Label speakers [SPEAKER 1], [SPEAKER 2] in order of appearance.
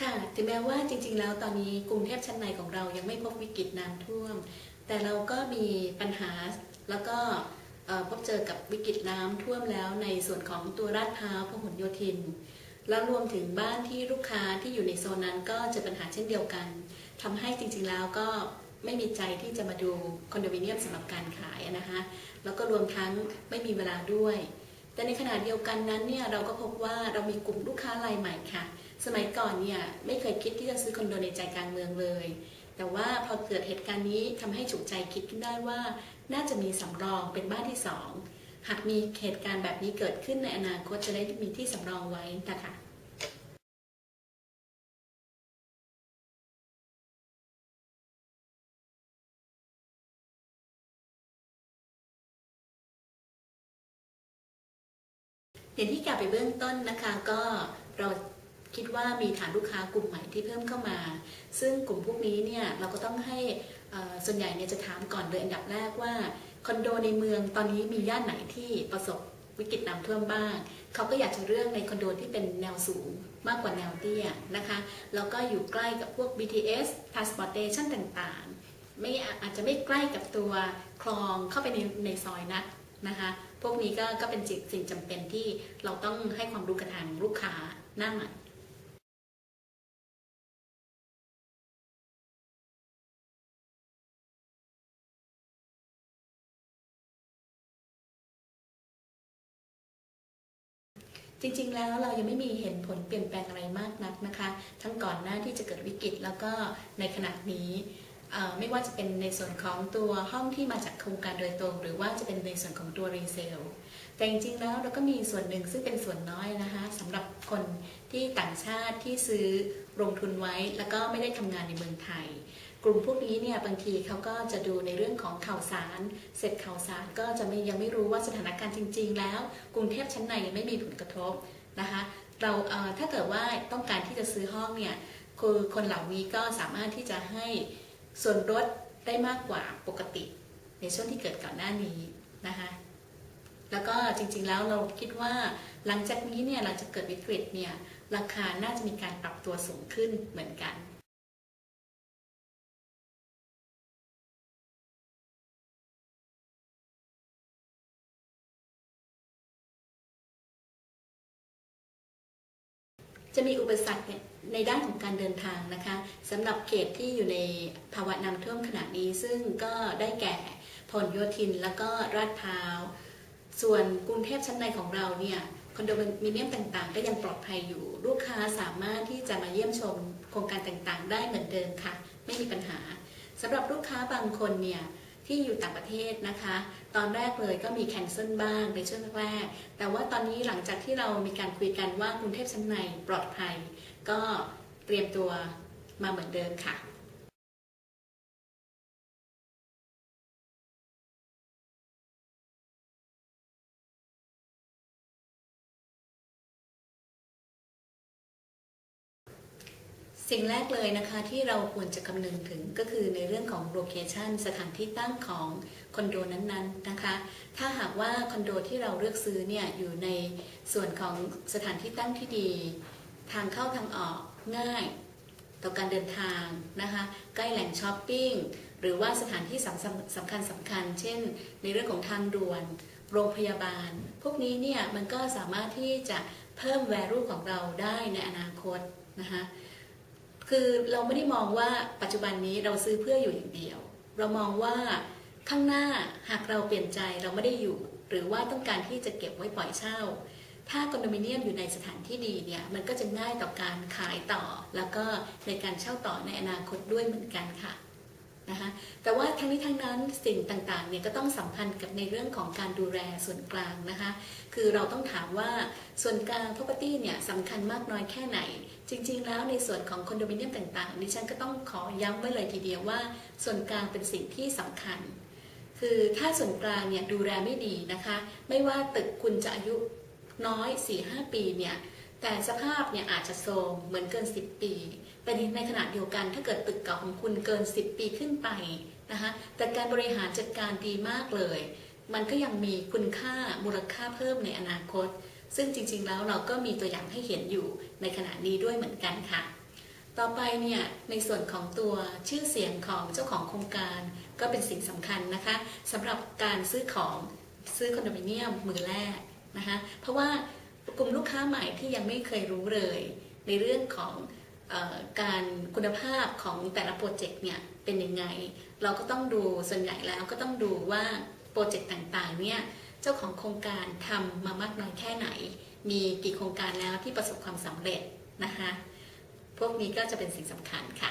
[SPEAKER 1] ค่ะ ถึงแม้ว่าจริง ๆ แล้วตอนนี้กรุงเทพชั้นในของเรายังไม่พบวิกฤตน้ำท่วม แต่เราก็มีปัญหาแล้วก็พบเจอกับวิกฤตน้ำท่วมแล้วในส่วนของตัวลาดพร้าวพหลโยธิน แล้วรวมถึงบ้านที่ลูกค้าที่อยู่ในโซนนั้นก็จอปัญหาเช่นเดียวกันทำให้จริงๆแล้วก็ไม่มีใจที่จะมาดูคอนโดมิเนียมสำหรับการขายนะคะแล้วก็รวมทั้งไม่มีเวลาด้วย แต่ในขณะเดียวกันนั้นเนี่ยเราก็พบว่าเรามีกลุ่มลูกค้ารายใหม่ค่ะ สมัยก่อนเนี่ยไม่เคยคิดที่จะซื้อคอนโดในใจกลางเมืองเลย แต่ว่าพอเกิดเหตุการณ์นี้ทำให้ฉุกใจคิดขึ้นได้ว่า น่าจะมีสำรองเป็นบ้านที่สองหากมีเหตุการณ์แบบนี้เกิดขึ้นในอนาคตจะได้มีที่สำรองไว้นะคะอย่างที่กล่าวไปเบื้องต้นนะคะก็เรา คิดว่ามีฐานลูกค้ากลุ่มใหม่ที่เพิ่มเข้ามา ซึ่งกลุ่มพวกนี้เนี่ยเราก็ต้องให้ส่วนใหญ่เนี่ยจะถามก่อนเลยอันดับแรกว่าคอนโดในเมืองตอนนี้มีย่านไหนที่ประสบวิกฤตน้ำท่วมบ้างเขาก็อยากจะเลือกในคอนโดที่เป็นแนวสูงมากกว่าแนวเตี้ยนะคะแล้วก็อยู่ใกล้กับพวก BTS transportation ต่างๆ ไม่อาจจะไม่ใกล้กับตัวคลองเข้าไปในในซอยนักนะคะพวกนี้ก็ก็เป็นสิ่งจำเป็นที่เราต้องให้ความรู้กับทางลูกค้าหน้าใหม่ จริงๆ แล้วเรายังไม่มีเห็นผลเปลี่ยนแปลงอะไรมากนักนะคะ ทั้งก่อนหน้าที่จะเกิดวิกฤตแล้วก็ในขณะนี้ไม่ว่าจะเป็นในส่วนของตัวห้องที่มาจากโครงการโดยตรง หรือว่าจะเป็นในส่วนของตัวรีเซลแต่จริงๆแล้วเราก็มีส่วนหนึ่งซึ่งเป็นส่วนน้อยนะคะสำหรับคนที่ต่างชาติที่ซื้อลงทุนไว้ แล้วก็ไม่ได้ทำงานในเมืองไทย กลุ่มพวกนี้เนี่ยบางทีเขาก็จะดูในเรื่องของข่าวสาร เสร็จข่าวสารก็จะไม่ยังไม่รู้ว่าสถานการณ์จริง ๆ แล้ว กรุงเทพชั้นในไม่มีผลกระทบนะคะเราเถ้าเกิดว่าต้องการที่จะซื้อห้องเนี่ยคือคนเหล่านี้ก็สามารถที่จะให้ส่วนลดได้มากกว่าปกติ ในช่วงที่เกิดก่อนหน้านี้นะคะแล้วก็จริงๆแล้วเราคิดว่าหลังจากนี้เนี่ยหลังจากเกิดวิกฤตเนี่ยราคาน่าจะมีการปรับตัวสูงขึ้นเหมือนกัน จะมีอุปสรรคในด้านของการเดินทางนะคะสำหรับเขตที่อยู่ในภาวะน้ำท่วมขณะนี้ ซึ่งก็ได้แก่พลโยธินแล้วก็ราดพร้าว ส่วนกรุงเทพชั้นในของเราเนี่ยคอนโดมิเนียมต่างๆ ก็ยังปลอดภัยอยู่ ลูกค้าสามารถที่จะมาเยี่ยมชมโครงการต่างๆ ได้เหมือนเดิมค่ะ ไม่มีปัญหาสำหรับลูกค้าบางคนเนี่ย ที่อยู่ต่างประเทศนะคะ ตอนแรกเลยก็มีแคนเซิลบ้างในช่วงแรก แต่ว่าตอนนี้หลังจากที่เรามีการคุยกันว่ากรุงเทพชั้นในปลอดภัย ก็เตรียมตัวมาเหมือนเดิมค่ะ สิ่งแรกเลยนะคะที่เราควรจะคำนึงถึงก็คือในเรื่องของโลเคชันสถานที่ตั้งของคอนโดนั้นๆนะคะ ถ้าหากว่าคอนโดที่เราเลือกซื้อเนี่ยอยู่ในส่วนของสถานที่ตั้งที่ดี ทางเข้าทางออกง่ายต่อการเดินทางนะคะใกล้แหล่งช้อปปิ้งหรือว่าสถานที่สำคัญสำคัญสำคัญ เช่น ในเรื่องของทางด่วน โรงพยาบาล พวกนี้เนี่ยมันก็สามารถที่จะเพิ่ม value ของเราได้ในอนาคตนะคะ คือเราไม่ได้มองว่าปัจจุบันนี้เราซื้อเพื่ออยู่อย่างเดียว เรามองว่าข้างหน้าหากเราเปลี่ยนใจเราไม่ได้อยู่ หรือว่าต้องการที่จะเก็บไว้ปล่อยเช่า ถ้าคอนโดมิเนียมอยู่ในสถานที่ดีเนี่ยมันก็จะง่ายต่อการขายต่อ แล้วก็ในการเช่าต่อในอนาคตด้วยเหมือนกันค่ะ นะคะแต่ว่าทั้งนี้ทั้งนั้นสิ่งต่างๆเนี่ยก็ต้องสัมพันธ์กับในเรื่องของการดูแลส่วนกลางนะคะคือเราต้องถามว่าส่วนกลาง property เนี่ยสำคัญมากน้อยแค่ไหน จริง ๆ แล้วในส่วนของคอนโดมิเนียมต่างๆดิฉันก็ต้องขอย้ำไว้เลยทีเดียวว่า ส่วนกลางเป็นสิ่งที่สำคัญ คือถ้าส่วนกลางเนี่ยดูแลไม่ดีนะคะ ไม่ว่าตึกคุณจะอายุน้อย 4-5 ปีเนี่ย แต่สภาพเนี่ยอาจจะโทรมเหมือนเกิน 10 ปี แต่ในขณะเดียวกันถ้าเกิดตึกเก่าของคุณเกิน 10 ปีขึ้นไปนะคะแต่การบริหารจัดการดีมากเลย มันก็ยังมีคุณค่ามูลค่าเพิ่มในอนาคต ซึ่งจริง ๆ แล้วเราก็มีตัวอย่างให้เห็นอยู่ในขณะนี้ด้วยเหมือนกันค่ะ ต่อไปเนี่ยในส่วนของตัวชื่อเสียงของเจ้าของโครงการก็เป็นสิ่งสำคัญนะคะสำหรับการซื้อของซื้อคอนโดมิเนียมมือแรกนะคะเพราะว่า กลุ่มลูกค้าใหม่ที่ยังไม่เคยรู้เลย ในเรื่องของออการคุณภาพของแต่ละโปรเจกต์เนี่ยเป็นยังไง เราก็ต้องดูส่วนใหญ่แล้วก็ต้องดูว่าโปรเจกต์ต่างๆเนี่ยเจ้าของโครงการทำมามากน้อยแค่ไหน มีกี่โครงการแล้วที่ประสบความสำเร็จนะคะ พวกนี้ก็จะเป็นสิ่งสำคัญค่ะ